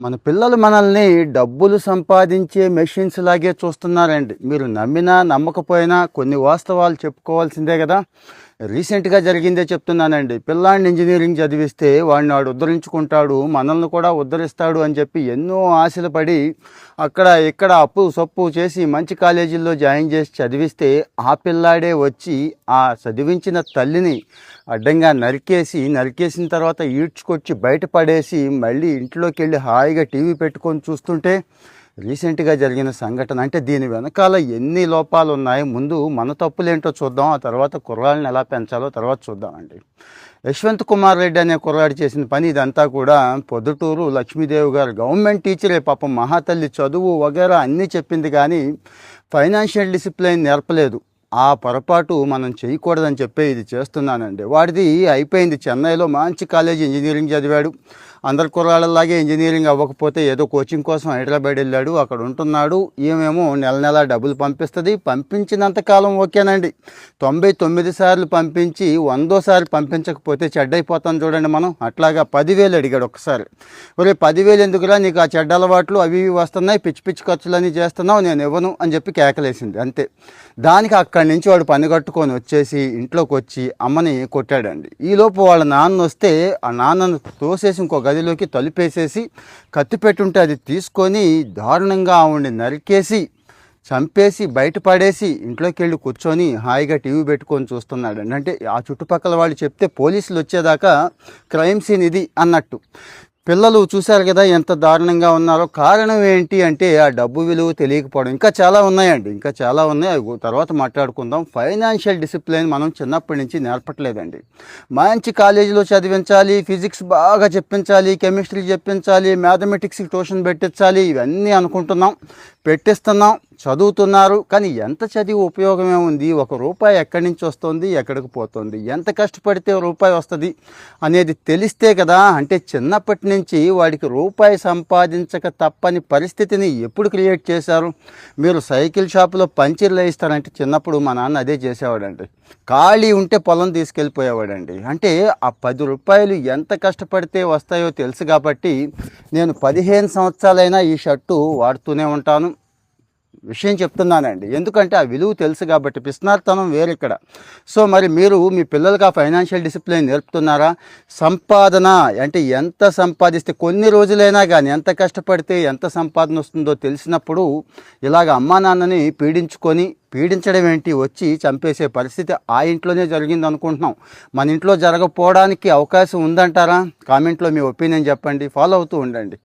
మన పిల్లలు మనల్ని డబ్బులు సంపాదించే మెషిన్స్ లాగే చూస్తున్నారండి. మీరు నమ్మినా నమ్మకపోయినా కొన్ని వాస్తవాలు చెప్పుకోవాల్సిందే కదా. రీసెంట్గా జరిగిందే చెప్తున్నానండి. పిల్లాడిని ఇంజనీరింగ్ చదివిస్తే వాడిని వాడు ఉద్ధరించుకుంటాడు మనల్ని కూడా ఉద్ధరిస్తాడు అని చెప్పి ఎన్నో ఆశలు పడి అక్కడ ఇక్కడ అప్పు సొప్పు చేసి మంచి కాలేజీల్లో జాయిన్ చేసి చదివిస్తే ఆ పిల్లాడే వచ్చి ఆ చదివించిన తల్లిని అడ్డంగా నరికేసి నరికేసిన తర్వాత ఈడ్చుకొచ్చి బయటపడేసి మళ్ళీ ఇంట్లోకి వెళ్ళి హాయిగా టీవీ పెట్టుకొని చూస్తుంటే రీసెంట్గా జరిగిన సంఘటన అంటే దీని వెనకాల ఎన్ని లోపాలు ఉన్నాయి ముందు మన తప్పులేంటో చూద్దాం ఆ తర్వాత కుర్రాళ్ళని ఎలా పెంచాలో తర్వాత చూద్దామండి. యశ్వంత్ కుమార్ రెడ్డి అనే కుర్రాడు చేసిన పని ఇదంతా కూడా పొద్దుటూరు లక్ష్మీదేవి గారు గవర్నమెంట్ టీచరే పాపం మహాతల్లి చదువు వగేరా అన్నీ చెప్పింది కానీ ఫైనాన్షియల్ డిసిప్లిన్ నేర్పలేదు. ఆ పొరపాటు మనం చేయకూడదని చెప్పి ఇది చేస్తున్నానండి. వాడిది అయిపోయింది. చెన్నైలో మంచి కాలేజీ ఇంజనీరింగ్ చదివాడు. అందరి కుర్రాళ్ళలాగే ఇంజనీరింగ్ అవ్వకపోతే ఏదో కోచింగ్ కోసం హైదరాబాద్ వెళ్ళాడు అక్కడ ఉంటున్నాడు. ఈమెమో నెల నెల డబ్బులు పంపిస్తుంది. పంపించినంత కాలం ఓకేనండి. తొంభై తొమ్మిది సార్లు పంపించి వందోసారి పంపించకపోతే చెడ్డైపోతాం చూడండి మనం. అట్లాగా పదివేలు అడిగాడు ఒకసారి ఒరే పదివేలు ఎందుకురా? నీకు ఆ చెడ్డ అలవాట్లు అవి ఇవి వస్తున్నాయి. పిచ్చి పిచ్చి ఖర్చులన్నీ చేస్తున్నావు. నేను ఇవ్వను అని చెప్పి కేకలేసింది. అంతే. దానికి అక్కడి నుంచి వాడు పని కట్టుకొని వచ్చేసి ఇంట్లోకి వచ్చి అమ్మని కొట్టాడండి. ఈలోపు వాళ్ళ నాన్న వస్తే ఆ నాన్నను తోసేసి ఇంకో గదిలోకి తలుపేసేసి కత్తి పెట్టుంటే అది తీసుకొని దారుణంగా ఆవిడ్ని నరికేసి చంపేసి బయటపడేసి ఇంట్లోకి వెళ్ళి కూర్చొని హాయిగా టీవీ పెట్టుకొని చూస్తున్నాడు అంటే ఆ చుట్టుపక్కల వాళ్ళు చెప్తే పోలీసులు వచ్చేదాకా క్రైమ్ సీన్ ఇది అన్నట్టు. పిల్లలు చూశారు కదా ఎంత దారుణంగా ఉన్నారో. కారణం ఏంటి అంటే ఆ డబ్బు విలువ తెలియకపోవడం. ఇంకా చాలా ఉన్నాయండి. ఇంకా చాలా ఉన్నాయి. అవి తర్వాత మాట్లాడుకుందాం. ఫైనాన్షియల్ డిసిప్లిన్ మనం చిన్నప్పటి నుంచి నేర్పట్లేదండి. మంచి కాలేజీలో చదివించాలి ఫిజిక్స్ బాగా చెప్పించాలి కెమిస్ట్రీ చెప్పించాలి మ్యాథమెటిక్స్కి ట్యూషన్ పెట్టించాలి ఇవన్నీ అనుకుంటున్నాం. పెట్టిస్తున్నాం. చదువుతున్నారు కానీ ఎంత చదివి ఉపయోగమే ఉంది? ఒక రూపాయి ఎక్కడి నుంచి వస్తుంది? ఎక్కడికి పోతుంది? ఎంత కష్టపడితే రూపాయి వస్తుంది అనేది తెలిస్తే కదా అంటే చిన్నప్పటి నుంచి వాడికి రూపాయి సంపాదించక తప్పని పరిస్థితిని ఎప్పుడు క్రియేట్ చేశారు? మీరు సైకిల్ షాపులో పంచర్లు వేయిస్తారంటే చిన్నప్పుడు మా నాన్న అదే చేసేవాడండి. ఖాళీ ఉంటే పొలం తీసుకెళ్ళిపోయేవాడండి. అంటే ఆ పది రూపాయలు ఎంత కష్టపడితే వస్తాయో తెలుసు కాబట్టి నేను పదిహేను సంవత్సరాలైనా ఈ షర్టు వాడుతూనే ఉంటాను. విషయం చెప్తున్నానండి. ఎందుకంటే ఆ విలువ తెలుసు కాబట్టి పిస్నార్తనం వేరు ఇక్కడ. సో మరి మీరు మీ పిల్లలకు ఆ ఫైనాన్షియల్ డిసిప్లిన్ నేర్పుతున్నారా? సంపాదన అంటే ఎంత సంపాదిస్తే కొన్ని రోజులైనా కానీ ఎంత కష్టపడితే ఎంత సంపాదన వస్తుందో తెలిసినప్పుడు ఇలాగ అమ్మా నాన్నని పీడించుకొని పీడించడం ఏంటి? వచ్చి చంపేసే పరిస్థితి ఆ ఇంట్లోనే జరిగింది అనుకుంటున్నాం. మన ఇంట్లో జరగకపోవడానికి అవకాశం ఉందంటారా? కామెంట్లో మీ ఒపీనియన్ చెప్పండి. ఫాలో అవుతూ ఉండండి.